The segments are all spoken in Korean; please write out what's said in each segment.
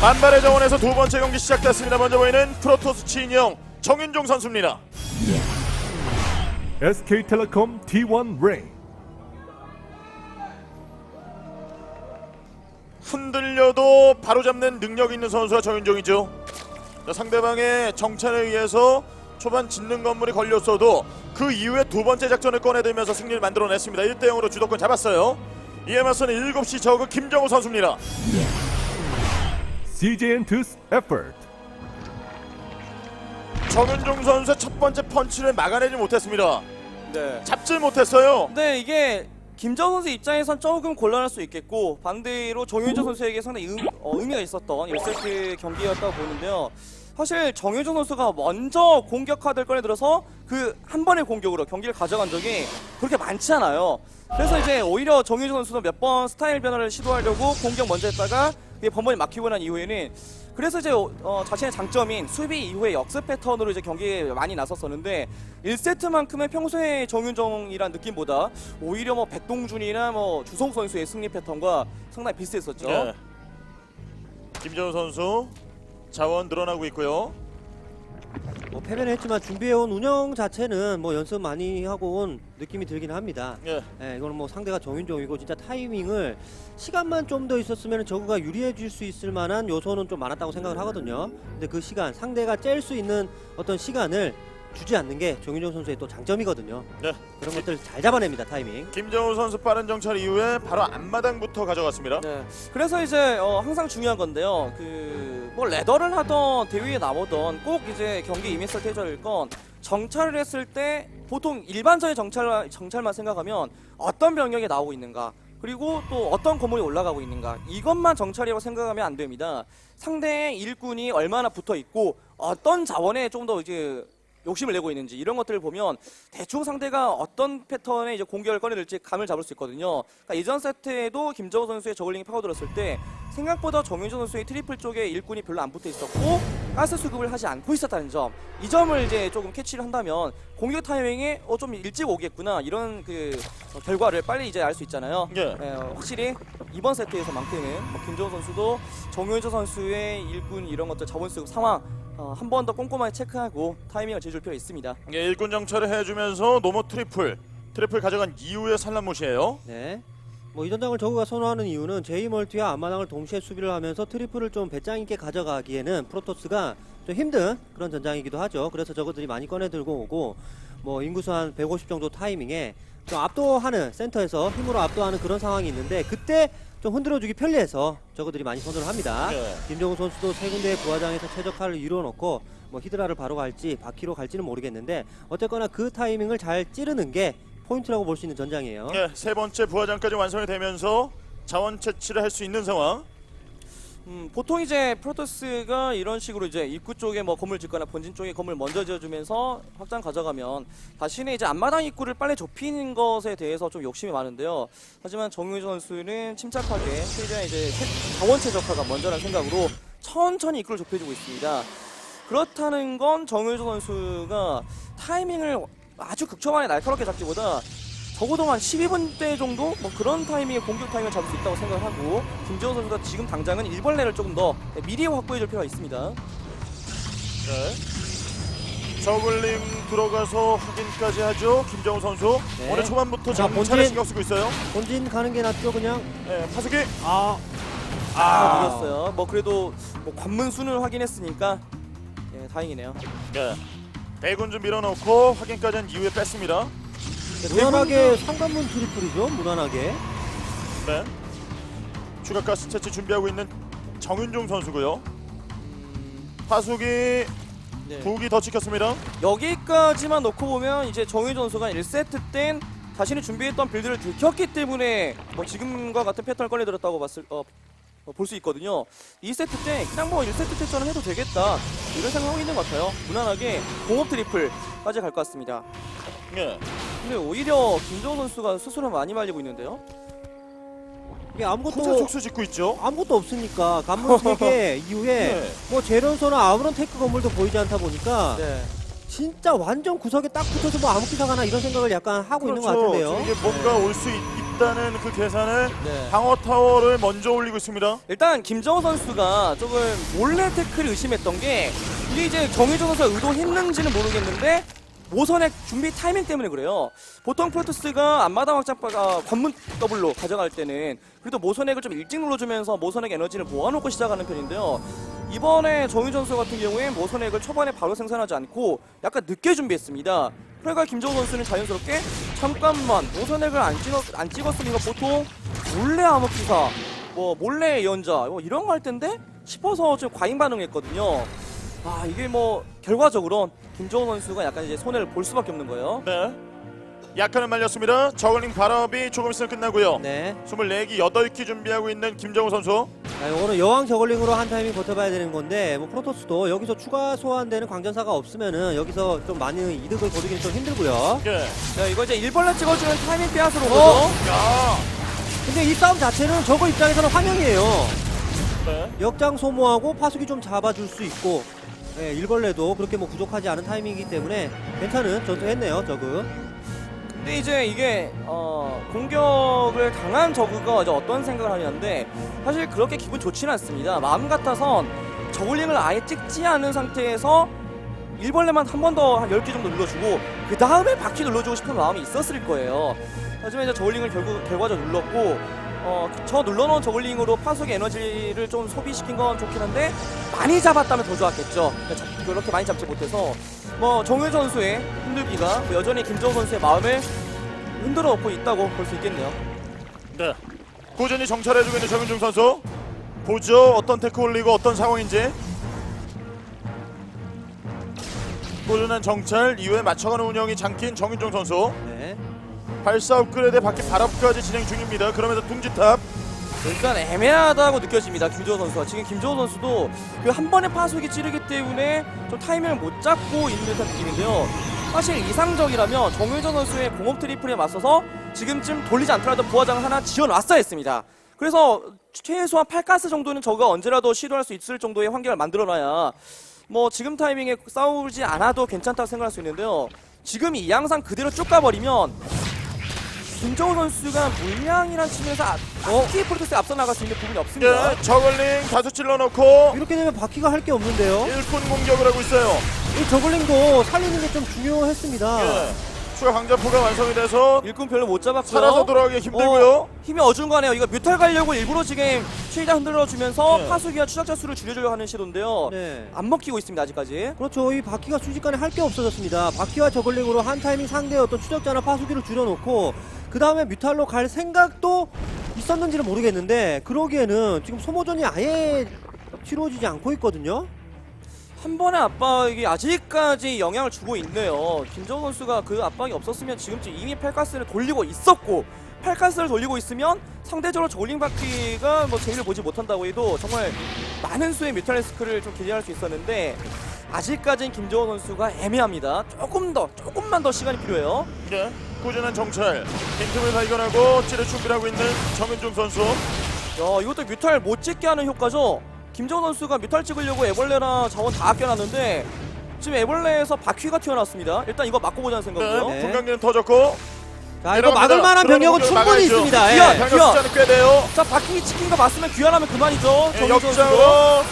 만발의 정원에서 두 번째 경기 시작됐습니다. 먼저 보이는 프로토스 진영 정윤종 선수입니다. SK텔레콤 T1 레인 흔들려도 바로잡는 능력 있는 선수가 정윤종이죠. 자, 상대방의 정찰에 의해서 초반 짓는 건물이 걸렸어도 그 이후에 두 번째 작전을 꺼내들면서 승리를 만들어냈습니다. 1대 0으로 주도권 잡았어요. 이에 맞서는 7시 저그 김정우 선수입니다. CJ 엔투스 에퍼트 정윤종 선수의 첫 번째 펀치를 막아내지 못했습니다. 네. 잡질 못했어요. 근데 이게 김정 선수 입장에선 조금 곤란할 수 있겠고 반대로 정효정 선수에게 상당히 의, 어, 의미가 있었던 1세트 경기였다고 보는데요. 사실 정효정 선수가 먼저 공격 카드를 꺼내들어서 그 한 번의 공격으로 경기를 가져간 적이 그렇게 많지 않아요. 그래서 이제 오히려 정효정 선수는 몇 번 스타일 변화를 시도하려고 공격 먼저 했다가 번번이 막히고 난 이후에는 그래서 이제 어, 자신의 장점인 수비 이후에 역습 패턴으로 이제 경기에 많이 나섰었는데 1세트만큼은 평소에 정윤정이란 느낌보다 오히려 뭐 백동준이나 뭐 주성 선수의 승리 패턴과 상당히 비슷했었죠. 네. 김정우 선수 자원 늘어나고 있고요. 뭐 패배는 했지만 준비해온 운영 자체는 뭐 연습 많이 하고 온 느낌이 들긴 합니다. 예. 예, 이거는 뭐 상대가 정윤종이고 진짜 타이밍을 시간만 좀 더 있었으면 저그가 유리해질 수 있을 만한 요소는 좀 많았다고 생각을 하거든요. 근데 그 시간 상대가 짤 수 있는 어떤 시간을 주지 않는 게 정윤종 선수의 또 장점이거든요. 네. 그런 것들 잘 잡아냅니다 타이밍. 김정우 선수 빠른 정찰 이후에 바로 앞마당부터 가져갔습니다. 네. 그래서 이제 어, 항상 중요한 건데요. 그 뭐 레더를 하던 대위에 나오던 꼭 이제 경기 임했을 때일 건 정찰을 했을 때 보통 일반적인 정찰 정찰만 생각하면 어떤 병력이 나오고 있는가 그리고 또 어떤 건물이 올라가고 있는가 이것만 정찰이라고 생각하면 안 됩니다. 상대의 일꾼이 얼마나 붙어 있고 어떤 자원에 좀 더 이제 욕심을 내고 있는지 이런 것들을 보면 대충 상대가 어떤 패턴의 이제 공격을 꺼내들지 감을 잡을 수 있거든요. 그러니까 이전 세트에도 김정우 선수의 저글링이 파고들었을 때 생각보다 정윤준 선수의 트리플 쪽에 일꾼이 별로 안 붙어 있었고 가스 수급을 하지 않고 있었다는 점. 이 점을 이제 조금 캐치를 한다면 공격 타이밍에 어, 좀 일찍 오겠구나 이런 그 어, 결과를 빨리 이제 알 수 있잖아요. 예. 예, 어, 확실히 이번 세트에서만큼은 뭐 김정우 선수도 정윤준 선수의 일꾼 이런 것들 자원 수급 상황 어, 한 번 더 꼼꼼하게 체크하고 타이밍을 재줄 필요가 있습니다. 예, 일꾼 정찰을 해주면서 노모 트리플 트리플 가져간 이후에 산란못이에요. 네. 뭐 이 전장을 저그가 선호하는 이유는 제이 멀티와 앞마당을 동시에 수비를 하면서 트리플을 좀 배짱 있게 가져가기에는 프로토스가 좀 힘든 그런 전장이기도 하죠. 그래서 저그들이 많이 꺼내 들고 오고 뭐 인구수 한 150 정도 타이밍에 좀 압도하는 센터에서 힘으로 압도하는 그런 상황이 있는데 그때 좀 흔들어주기 편리해서 저그들이 많이 선호를 합니다. 네. 김정우 선수도 세 군데의 부하장에서 최적화를 이루어놓고 뭐 히드라를 바로 갈지 바퀴로 갈지는 모르겠는데 어쨌거나 그 타이밍을 잘 찌르는 게 포인트라고 볼 수 있는 전장이에요. 예, 세 번째 부하장까지 완성이 되면서 자원 채취를 할 수 있는 상황. 음, 보통 이제 프로토스가 이런 식으로 이제 입구 쪽에 뭐 건물 짓거나 본진 쪽에 건물 먼저 지어주면서 확장 가져가면 자신의 이제 앞마당 입구를 빨리 좁히는 것에 대해서 좀 욕심이 많은데요. 하지만 정유재 선수는 침착하게 최대한 이제 세- 자원 최적화가 먼저라는 생각으로 천천히 입구를 좁혀주고 있습니다. 그렇다는 건 정유재 선수가 타이밍을 아주 극초반에 날카롭게 잡기보다 적어도 한 12분대 정도 뭐 그런 타이밍에 공격 타이밍을 잡을 수 있다고 생각을 하고 김재호 선수가 지금 당장은 일벌레를 조금 더 미리 확보해줄 필요가 있습니다. 네. 저글링 들어가서 확인까지 하죠. 김정우 선수. 네. 오늘 초반부터 자, 정찰에 본진. 신경 쓰고 있어요. 본진 가는 게 낫죠 그냥 예, 파수기. 아 아, 늦었어요. 뭐 그래도 뭐 관문 순을 확인했으니까 예, 다행이네요. 예. 대군 좀 밀어넣고 확인까지 한 이후에 뺐습니다. 무난하게 상관문 트리플이죠 무난하게 네. 추가 가스 채취 준비하고 있는 정윤종 선수고요. 파수기 네. 두기 더 찍혔습니다. 여기까지만 놓고 보면 이제 정유 선수가 1세트 땐 자신이 준비했던 빌드를 들켰기 때문에 뭐 지금과 같은 패턴을 꺼내들었다고 봤을 어, 볼 수 있거든요. 2세트 때 그냥 뭐 1세트 패턴을 해도 되겠다 이런 생각하고 있는 것 같아요. 무난하게 공업 트리플까지 갈 것 같습니다. 예. 근데 오히려 김정우 선수가 스스로 많이 말리고 있는데요. 이게 혼자 아무것도 촉수 짓고 있죠. 아무것도 없으니까 관문 3개 이후에 네. 뭐 제련소나 아무런 테크 건물도 보이지 않다 보니까 네. 진짜 완전 구석에 딱 붙어서 뭐 아무 기사 가나 이런 생각을 약간 하고 있는 것 같은데요 이게 뭔가 올 수 있기 있다는 그 계산을 네. 방어 타워를 먼저 올리고 있습니다. 일단 김정호 선수가 조금 몰래 태클을 의심했던 게 이게 이제 정의조 선수가 의도했는지는 모르겠는데 모선의 준비 타이밍 때문에 그래요. 보통 프로토스가 앞마당 확장파가 관문 더블로 가져갈 때는 그래도 모선액을 좀 일찍 눌러주면서 모선액 에너지를 모아놓고 시작하는 편인데요. 이번에 선수 같은 경우에 모선액을 초반에 바로 생산하지 않고 약간 늦게 준비했습니다. 그러니까 김정호 선수는 자연스럽게 잠깐만 모선액을 안, 찍었, 안 찍었으면 이거 보통 몰래 암흑기사 뭐 몰래 예언자 뭐 이런 거 할 텐데 싶어서 좀 과잉 반응했거든요. 아 이게 뭐 결과적으로 김정은 선수가 약간 이제 손해를 볼 수밖에 없는 거예요. 네. 약간은 말렸습니다. 저글링 발업이 조금 있으면 끝나고요. 네. 24기, 8기 준비하고 있는 김정우 선수. 자, 이거는 여왕 저글링으로 한 타이밍 버텨봐야 되는 건데 뭐 프로토스도 여기서 추가 소환되는 광전사가 없으면은 여기서 좀 많은 이득을 거두기는 좀 힘들고요. 예. 자 이거 이제 일벌레 찍어주는 타이밍 빼앗으로 온 어? 거죠. 야. 근데 이 싸움 자체는 저거 입장에서는 환영이에요. 네. 역장 소모하고 파수기 좀 잡아줄 수 있고 예, 일벌레도 그렇게 뭐 부족하지 않은 타이밍이기 때문에 괜찮은 전투했네요 저그 근데 이제 이게 어, 공격을 당한 저그가 이제 어떤 생각을 하냐인데 사실 그렇게 기분 좋지는 않습니다. 마음 같아선 저글링을 아예 찍지 않은 상태에서 일벌레만 한 번 더 한 10개 정도 눌러주고 그 다음에 바퀴 눌러주고 싶은 마음이 있었을 거예요. 하지만 이제 저글링을 결국 결과적으로 눌렀고 어, 저 눌러놓은 저글링으로 파수기 에너지를 좀 소비시킨 건 좋긴 한데 많이 잡았다면 더 좋았겠죠. 그러니까 잡- 그렇게 많이 잡지 못해서 뭐 정효 선수의 힘들기가 뭐 여전히 김정우 선수의 마음을 흔들어 놓고 있다고 볼 수 있겠네요. 네. 꾸준히 정찰해주고 있는 정윤중 선수. 보죠. 어떤 테크 올리고 어떤 상황인지. 꾸준한 정찰 이후에 맞춰가는 운영이 장긴 정윤종 선수. 네. 발사 업그레이드 바퀴 발업까지 진행 중입니다. 그러면서 둥지탑. 일단 애매하다고 느껴집니다. 김정우 선수가 지금 김정우 선수도 그 한 번의 파수기 찌르기 때문에 좀 타이밍을 못 잡고 있는 듯한 느낌인데요. 사실 이상적이라면 정효전 선수의 공업 트리플에 맞서서 지금쯤 돌리지 않더라도 부하장을 하나 지어놨어야 했습니다. 그래서 최소한 8가스 정도는 저가 언제라도 시도할 수 있을 정도의 환경을 만들어놔야 뭐 지금 타이밍에 싸우지 않아도 괜찮다고 생각할 수 있는데요. 지금 이 양상 그대로 쭉 가버리면 김정우 선수가 물량이란 측면에서 아- 딱히 프로토스에 앞서 나갈 수 있는 부분이 없습니다. 예. 저글링 다수 찔러놓고 이렇게 되면 바퀴가 할 게 없는데요 일꾼 공격을 하고 있어요. 이 저글링도 살리는 게 좀 중요했습니다 예. 추가 강자포가 완성이 돼서 일꾼 별로 못 잡았고요. 살아서 돌아가기 힘들고요. 어, 힘이 어중간해요. 이거 뮤탈 가려고 일부러 지금 최대한 흔들어주면서 네. 파수기와 추적자 수를 줄여주려고 하는 시도인데요. 네. 안 먹히고 있습니다 아직까지. 그렇죠 이 바퀴가 순식간에 할 게 없어졌습니다 바퀴와 저글링으로 한 타이밍 상대의 어떤 추적자나 파수기를 줄여놓고 그 다음에 뮤탈로 갈 생각도 있었는지는 모르겠는데 그러기에는 지금 소모전이 아예 치러지지 않고 있거든요 한 번의 압박이 아직까지 영향을 주고 있네요. 김정우 선수가 그 압박이 없었으면 지금쯤 이미 팔가스를 돌리고 있었고 팔가스를 돌리고 있으면 상대적으로 저울링 바퀴가 뭐 제의를 보지 못한다고 해도 정말 많은 수의 뮤탈리스크를 좀 기대할 수 있었는데 아직까지는 김정우 선수가 애매합니다. 조금 더 조금만 더 시간이 필요해요. 예. 꾸준한 정찰. 빈틈을 발견하고 찌를 준비를 하고 있는 정윤중 선수. 야 이것도 뮤탈 못 찍게 하는 효과죠. 김정우 선수가 뮤탈 찍으려고 애벌레나 자원 다 아껴놨는데 지금 애벌레에서 바퀴가 튀어나왔습니다. 일단 이거 맞고 보자는 생각이고요. 네. 네. 분광기는 터졌고. 자 이거 내려갑니다. 막을 만한 들어오는 병력은 공격을 충분히 막아야죠. 있습니다 예. 숫자는 꽤 돼요. 자 바퀴 찍힌 거 맞으면 귀환하면 그만이죠. 예, 선수도. 역장으로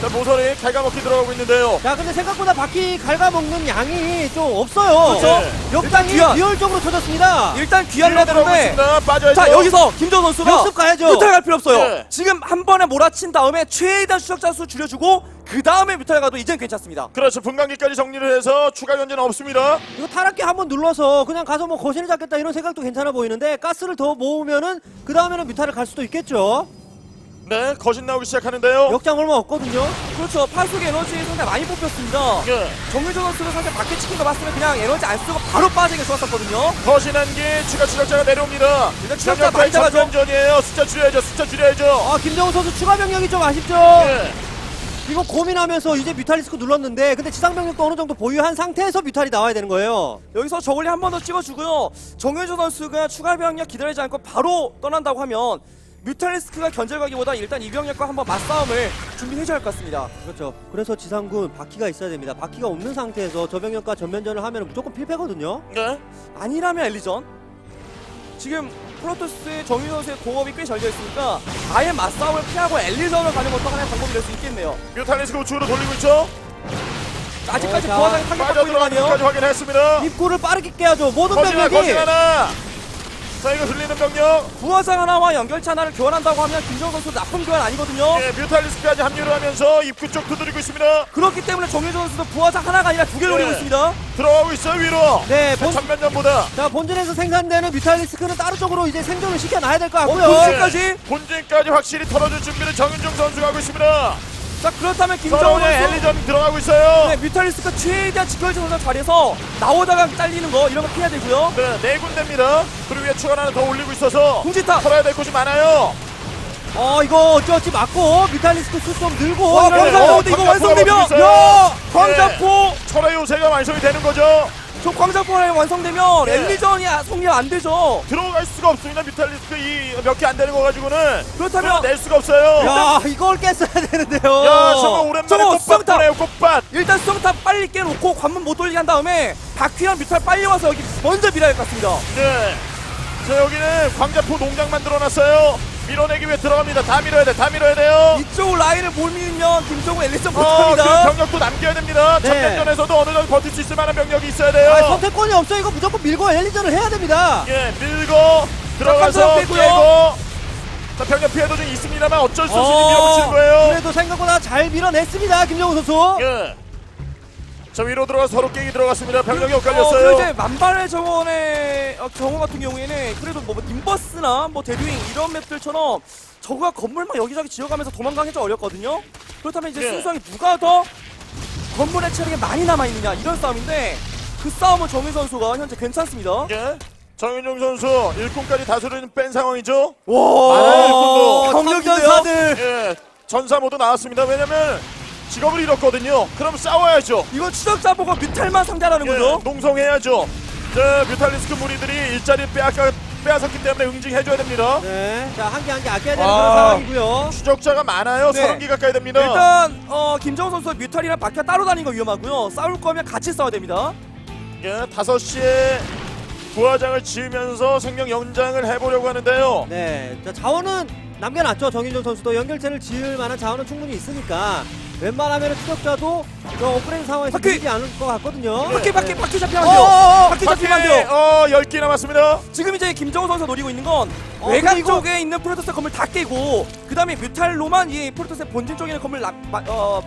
자, 모서리 갉아먹기 들어가고 있는데요. 자 근데 생각보다 바퀴 갉아먹는 양이 좀 없어요 그렇죠. 역당이 일단 귀환. 비효율적으로 터졌습니다 일단 귀환을 들어가고 했는데 있습니다. 빠져야죠. 자 여기서 김정우 선수가 역습 가야죠 뮤탈 갈 필요 없어요. 네. 지금 한 번에 몰아친 다음에 최대한 추적자 수 줄여주고 그 다음에 뮤탈 가도 이젠 괜찮습니다. 그렇죠. 분광기까지 정리를 해서 추가 견제는 없습니다. 이거 타락기 한번 눌러서 그냥 가서 뭐 거신을 잡겠다 이런 생각도 괜찮아 보이는데 가스를 더 모으면은 그 다음에는 뮤탈을 갈 수도 있겠죠 네, 거신 나오기 시작하는데요. 역장 얼마 없거든요 그렇죠. 파수기 에너지 상당히 많이 뽑혔습니다. 예. 정유정 선수는 사실 바퀴 치킨 거 봤으면 그냥 에너지 안 쓰고 바로 빠지게 좋았었거든요. 거신 한기 추가 추적자가 내려옵니다. 일단 추적자 많이 잡아줘. 전전이에요. 숫자 줄여야죠. 숫자 줄여야죠. 아 김정우 선수 추가 병력이 좀 아쉽죠 예. 이거 고민하면서 이제 뮤탈리스크 눌렀는데 근데 지상 병력도 어느 정도 보유한 상태에서 뮤탈이 나와야 되는 거예요 여기서 저글리 한 번 더 찍어주고요. 정효준 선수가 추가 병력 기다리지 않고 바로 떠난다고 하면 뮤탈리스크가 견제가기보다 일단 이 병력과 한번 맞싸움을 준비해줘야 할 것 같습니다. 그렇죠 그래서 지상군 바퀴가 있어야 됩니다 바퀴가 없는 상태에서 저 병력과 전면전을 하면 무조건 필패거든요 네. 아니라면 엘리전. 지금 프로토스의 정윤 선수의 공업이 꽤 잘 되어 있으니까 아예 맞싸움을 피하고 엘리전을 가는 것도 하나의 방법이 될 수 있겠네요. 뮤탈리스크 우측으로 돌리고 있죠. 자, 아직까지 어, 자, 부하장이 타격받고 있는 거 아니에요? 확인했습니다. 입구를 빠르게 깨야죠. 모든 병력이 거진 하나. 자, 이거 흘리는 병력. 부하장 하나와 연결체 하나를 교환한다고 하면 김정은 선수 나쁜 교환 아니거든요. 예, 뮤탈리스크까지 합류를 하면서 입구 쪽 두드리고 있습니다. 그렇기 때문에 정윤 선수도 부하장 하나가 아니라 두 개를 네. 노리고 있습니다. 들어가고 있어요, 위로. 네, 본, 전면전보다. 자 본진에서 생산되는 뮤탈리스크는 따로 쪽으로 이제 생존을 시켜놔야 될것 어, 같고요. 본진- 본진까지? 본진까지 확실히 털어줄 준비를 정윤종 선수가 하고 있습니다. 자, 그렇다면 김정은 서로의 선수 엘리전 들어가고 있어요. 네, 뮤탈리스크가 최대한 선수 자리에서 나오다가 잘리는 거 이런 거 피해야 되고요. 네, 네 군데입니다. 그리고 위에 추가 하나 더 올리고 있어서 공지타. 털어야 될 곳이 많아요. 어 이거 어찌어찌 맞고 뮤탈리스크 수좀 늘고 와, 이러면서 광장- 광장포 이거 광장포가 완성되면 먹히고 있어요. 야, 광장포 철의 요새가 완성이 되는 거죠. 저 광장포가 완성되면 예. 엘리전이 성립 안 되죠. 들어갈 수가 없습니다. 뮤탈리스크 이 몇 개 안 되는 거 가지고는 그렇다면 낼 수가 없어요. 야 이걸 깼어야 되는데요. 야, 정말 오랜만에 저거 꽃밭 수영탑. 보네요, 꽃밭. 일단 수정탑 빨리 깨놓고 관문 못 돌리게 한 다음에 바퀴랑 뮤탈 빨리 와서 여기 먼저 밀어야 할 것 같습니다. 네. 자, 여기는 광자포 농장 만들어놨어요. 밀어내기 위해 들어갑니다. 다 밀어야 돼, 다 밀어야 돼요. 이쪽 라인을 못 밀면 김정우 엘리전 어, 그 못합니다. 병력도 남겨야 됩니다. 네. 전면전에서도 어느 정도 버틸 수 있을 만한 병력이 있어야 돼요. 아, 선택권이 없어 이거 무조건 밀고 엘리전을 해야 됩니다. 예, 밀고 들어가서 깜짝. 빼고요. 자, 병력 피해도 좀 있습니다만 어쩔 수 없이 어, 밀어붙이는 거예요. 그래도 생각보다 잘 밀어냈습니다 김정우 선수. 예. 자, 위로 들어가 서로 깨기 들어갔습니다. 병력이 어, 그리고 엇갈렸어요. 이제 만발의 정원의 어, 경우 같은 경우에는 그래도 뭐 님버스나 뭐 데뷔잉 이런 맵들처럼 저가 건물만 여기저기 지어가면서 도망가기 좀 어렵거든요. 그렇다면 이제 예. 순수하게 누가 더 건물의 체력이 많이 남아 있느냐 이런 싸움인데 그 싸움은 정민 선수가 현재 괜찮습니다. 예. 정윤종 선수 일꾼까지 다수를 뺀 상황이죠. 와, 많아요, 일꾼도. 경력전 사들. 예. 전사 모두 나왔습니다. 왜냐면 직업을 잃었거든요. 그럼 싸워야죠. 이건 추적자 보고 뮤탈만 상대하는 예, 거죠. 농성해야죠. 자, 뮤탈리스크 무리들이 일자리를 빼앗가, 빼앗았기 때문에 응징해줘야 됩니다. 네, 자 한 개 한 개 아껴야 되는 아. 그런 상황이고요. 추적자가 많아요. 네. 30개 가까이 됩니다. 일단 어, 김정우 선수가 뮤탈이랑 바퀴가 따로 다니는 거 위험하고요. 싸울 거면 같이 싸워야 됩니다. 예, 5시에 부하장을 지으면서 생명 연장을 해보려고 하는데요. 네, 자 자원은 남겨놨죠 정인종 선수도 연결체를 지을 만한 자원은 충분히 있으니까 웬만하면 추적자도 저 업그레이드 상황에서 바퀴! 밀리지 않을 것 같거든요. 바퀴 바퀴 바퀴 잡히면 안 어, 돼요. 바퀴 잡히면 안 돼요. 어, 10개 남았습니다. 지금 이제 김정우 선수가 노리고 있는 건 어, 외곽 근데 이거- 쪽에 있는 프로토스 건물 다 깨고 그 다음에 뮤탈로만 이 프로토스의 본진 쪽에 있는 건물 나, 마, 어,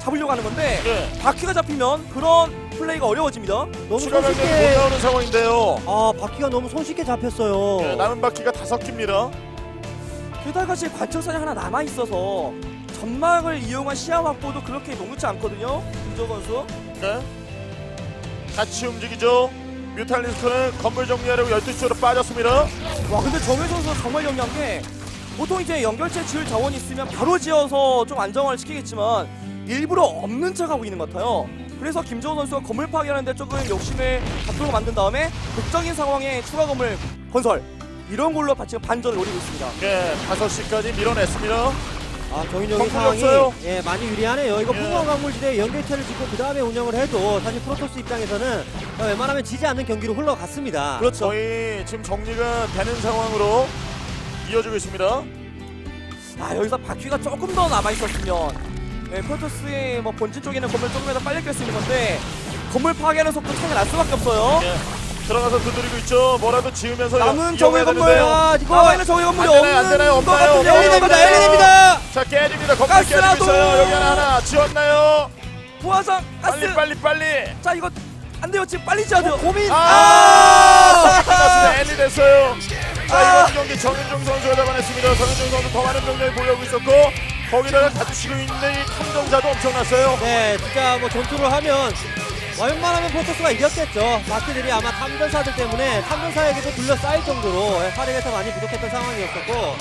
잡으려고 하는 건데 예. 바퀴가 잡히면 그런 플레이가 어려워집니다. 너무 추가 병력이 못 손쉽게 나오는 상황인데요. 아 바퀴가 너무 손쉽게 잡혔어요. 예, 남은 바퀴가 다섯 개입니다. 게다가 지금 관측선이 하나 남아 있어서 점막을 이용한 시야 확보도 그렇게 녹록지 않거든요. 김정우 선수. 네. 같이 움직이죠. 뮤탈리스크는 건물 정리하려고 12시로 빠졌습니다. 와 근데 정현 선수가 정말 영리한 게 보통 이제 연결체 지을 자원이 있으면 바로 지어서 좀 안정화를 시키겠지만 일부러 없는 척 하고 있는 것 같아요. 그래서 김정우 선수가 건물 파괴하는데 조금 욕심을 갖도록 만든 다음에 극적인 상황에 추가 건물 건설 이런 걸로 지금 반전을 노리고 있습니다. 예, 5시까지 밀어냈습니다. 아 건물이 상황이 없어요. 예 많이 유리하네요. 이거 예. 풍광 강물지대 연결체를 짓고 그 다음에 운영을 해도 사실 프로토스 입장에서는 어, 웬만하면 지지 않는 경기로 흘러갔습니다. 그렇죠. 거의 지금 정리가 되는 상황으로 이어지고 있습니다. 아 여기서 바퀴가 조금 더 남아 있었으면 네, 프로토스의 뭐 본진 쪽에는 건물 조금이라도 빨리 깰 수 있는 건데 건물 파괴하는 속도 차이가 날 수밖에 없어요. 예. 들어가서 두드리고 있죠. 뭐라도 지으면서 남은 이- 정의 건물. 아, 이거 남아 있는 정의 건물이 안 되나요? 없는 안 되나요? 것 없나요? 없나요? 없나요? 엘리됩니다. 자, 깨집니다. 건물 가스라도! 깨지고 있어요. 여기 하나 하나 지웠나요? 부하장 가스 빨리 빨리 빨리. 자 이거 안 돼요 지금 빨리 지어야 돼요 고민. 아! 끝났습니다. 엔이 됐어요. 자, 이번 경기 정윤종 선수가 잡아냈습니다. 정윤종 선수 더 많은 병력이 보려고 있었고 거기다가 가지고 있는 이 탐정자도 엄청났어요. 네, 진짜 뭐 전투를 하면 뭐 웬만하면 프로토스가 이겼겠죠. 바퀴들이 아마 탐전사들 때문에 탐전사에게도 둘러싸일 정도로 예, 화력에서 많이 부족했던 상황이었었고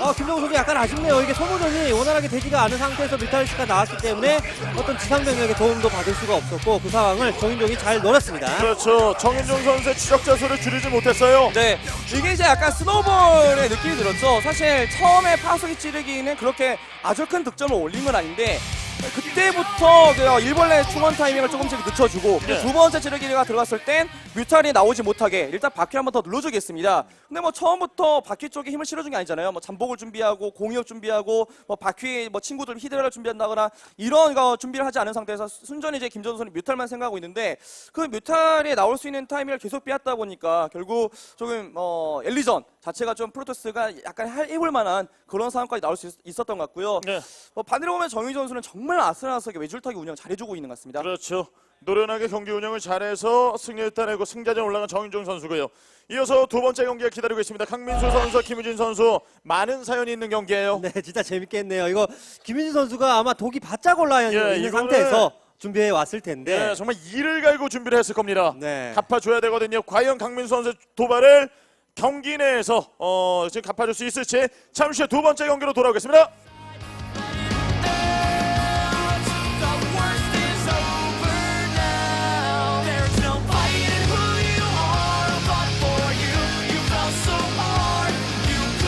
아, 김정우 선수 약간 아쉽네요. 이게 소모전이 원활하게 되지가 않은 상태에서 뮤탈리스가 나왔기 때문에 어떤 지상병력의 도움도 받을 수가 없었고 그 상황을 정인종이 잘 노렸습니다. 그렇죠. 정윤종 선수의 추적자 수를 줄이지 못했어요. 네 이게 이제 약간 스노볼의 느낌이 들었죠 사실 처음에 파수기 찌르기는 그렇게 아주 큰 득점을 올린 건 아닌데 그때부터 그 일벌레 충원 타이밍을 조금씩 늦춰주고 네. 두 번째 찌르기가 들어갔을 땐 뮤탈이 나오지 못하게 일단 바퀴 한번 더 눌러주겠습니다. 근데 뭐 처음부터 바퀴 쪽에 힘을 실어준 게 아니잖아요. 뭐 잠복을 준비하고 공이업 준비하고 뭐 바퀴 뭐 친구들 히드라를 준비한다거나 이런 거 준비를 하지 않은 상태에서 순전히 이제 김전우 선수 뮤탈만 생각하고 있는데 그 뮤탈이 나올 수 있는 타이밍을 계속 빼앗다 보니까 결국 조금 어 엘리전 자체가 좀 프로토스가 약간 할 해볼 만한 그런 상황까지 나올 수 있, 있었던 것 같고요. 네. 어, 반대로 보면 정희 선수는 정말 아슬아슬하게 외줄타기 운영 잘해주고 있는 것 같습니다. 그렇죠. 노련하게 경기 운영을 잘해서 승리를 따내고 승자전 올라간 정윤종 선수고요. 이어서 두 번째 경기가 기다리고 있습니다. 강민수 선수, 김우진 선수 많은 사연이 있는 경기예요. 네, 진짜 재밌겠네요. 이거 김민진 선수가 아마 독이 바짝 올라 있는 예, 이거는- 상태에서 준비해 왔을 텐데. 네, 정말 이를 갈고 준비를 했을 겁니다. 네. 갚아줘야 되거든요. 과연 강민수 선수 도발을 경기 내에서 어, 지금 갚아줄 수 있을지 잠시 후두 번째 경기로 돌아오겠습니다.